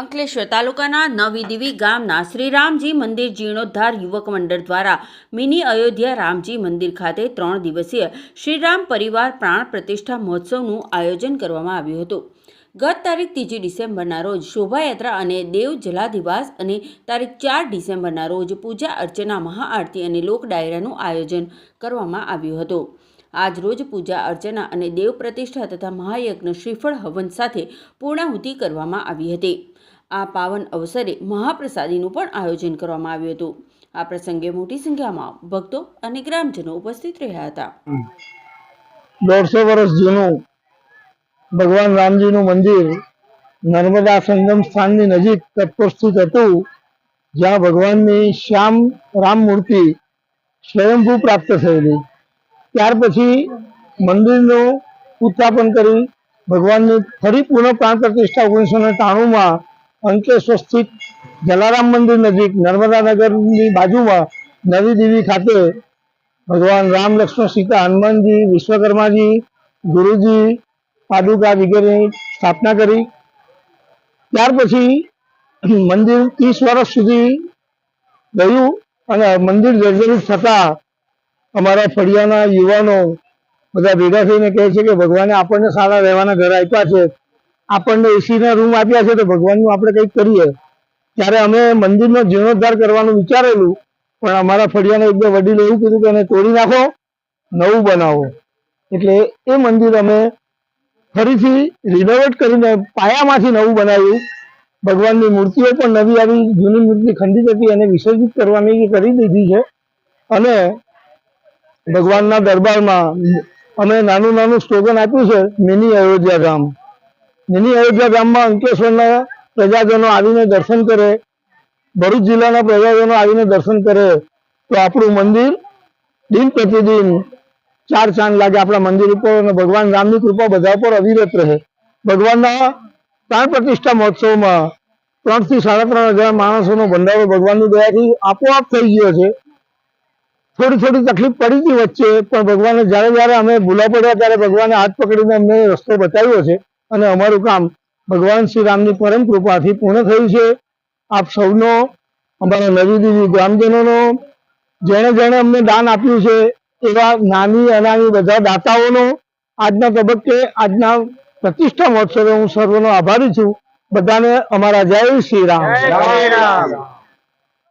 અંકલેશ્વર તાલુકાના નવી દીવી ગામના શ્રીરામજી મંદિર જીર્ણોદ્ધાર યુવક મંડળ દ્વારા મિની અયોધ્યા રામજી મંદિર ખાતે ત્રણ દિવસીય શ્રીરામ પરિવાર પ્રાણ પ્રતિષ્ઠા મહોત્સવનું આયોજન કરવામાં આવ્યું હતું. ગત તારીખ ત્રીજી ડિસેમ્બરના રોજ શોભાયાત્રા અને દેવ જલાધિવાસ અને તારીખ ચાર ડિસેમ્બરના રોજ પૂજા અર્ચના મહાઆરતી અને લોક ડાયરાનું આયોજન કરવામાં આવ્યું હતું. આજ રોજ પૂજા અર્ચના અને દેવ પ્રતિષ્ઠા તથા મહાયજ્ઞ શ્રીફળ હવન સાથે પૂર્ણાહુતિ કરવામાં આવી હતી. આ પાવન અવસરે મહાપ્રસાદીનું પણ આયોજન કરવામાં આવ્યું હતું. આ પ્રસંગે મોટી સંખ્યામાં ભક્તો અને ગ્રામજનો ઉપસ્થિત રહ્યા હતા. દોઢસો વર્ષ જૂનું ભગવાન રામજીનું મંદિર નર્મદા સંગમ સ્થાનની નજીક તત્પર સ્થિત હતું, જ્યાં ભગવાનની શ્યામ રામ મૂર્તિ સ્વયંભૂ પ્રાપ્ત થયેલી. ત્યાર પછી મંદિરનું ઉત્થાપન કરી ભગવાનની ફરી પુનઃ પ્રાણ પ્રતિષ્ઠા ઓગણીસો ને ત્રાણુંમાં અંકલેશ્વર સ્થિત જલારામ મંદિર નજીક નર્મદા નગરની બાજુમાં નવી દેવી ખાતે ભગવાન રામ, લક્ષ્મણ, સીતા, હનુમાનજી, વિશ્વકર્માજી, ગુરુજી, પાદુકા વગેરેની સ્થાપના કરી. ત્યાર પછી મંદિર ત્રીસ વર્ષ સુધી ગયું અને મંદિર જર્જરિત થતા અમારા ફળિયાના યુવાનો બધા ભેગા થઈને કહે છે કે ભગવાને આપણને સારા રહેવાના ઘર આપ્યા છે. આપણને એસીના રૂમ આપ્યા છે તો ભગવાનનું આપણે કંઈક કરીએ. ત્યારે અમે મંદિરનો જીર્ણોદ્ધાર કરવાનું વિચારેલું, પણ અમારા ફળિયાના એક બે વડીલો એવું કીધું કે એને તોડી નાખો, નવું બનાવો. એટલે એ મંદિર અમે ફરીથી રિનોવેટ કરીને પાયામાંથી નવું બનાવ્યું. ભગવાનની મૂર્તિઓ પણ નવી આવી, જૂની મૂર્તિ ખંડિત હતી, એને વિસર્જિત કરવાની કરી દીધી છે. અને ભગવાનના દરબારમાં અમે નાનું નાનું સ્લોગન આપ્યું છે, મિની અયોધ્યા ગામ મિની અયોધ્યા ગામમાં અંકલેશ્વરના પ્રજાજનો આવીને દર્શન કરે, ભરૂચ જિલ્લાના પ્રજાજનો આવીને દર્શન કરે, તો આપણું મંદિર દિન પ્રતિદિન ચાર ચાંદ લાગે આપણા મંદિર ઉપર અને ભગવાન રામની કૃપા બધા પર અવિરત રહે. ભગવાનના પ્રાણ પ્રતિષ્ઠા મહોત્સવમાં ત્રણથી સાડા ત્રણ હજાર માણસોનો ભંડારો ભગવાનની દયાથી આપોઆપ થઈ ગયો છે. થોડી થોડી તકલીફ પડી હતી વચ્ચે, પણ ભગવાને જ્યારે જ્યારે અમે ભૂલા પડ્યા ત્યારે ભગવાને હાથ પકડીને અમને રસ્તો બતાવ્યો છે. અને અમારું કામ ભગવાન શ્રી રામની પરમ કૃપાથી પૂર્ણ થયું છે. આપ સૌનો, અમારા નવી દેવી ગ્રામજનોનો, જેણે જેણે અમને દાન આપ્યું છે, એવા નાની, અનાની બધા દાતાઓનો આજના તબક્કે, આજના પ્રતિષ્ઠા મહોત્સવે હું સર્વનો આભારી છું. બધાને અમારા જય શ્રી રામ. રામ.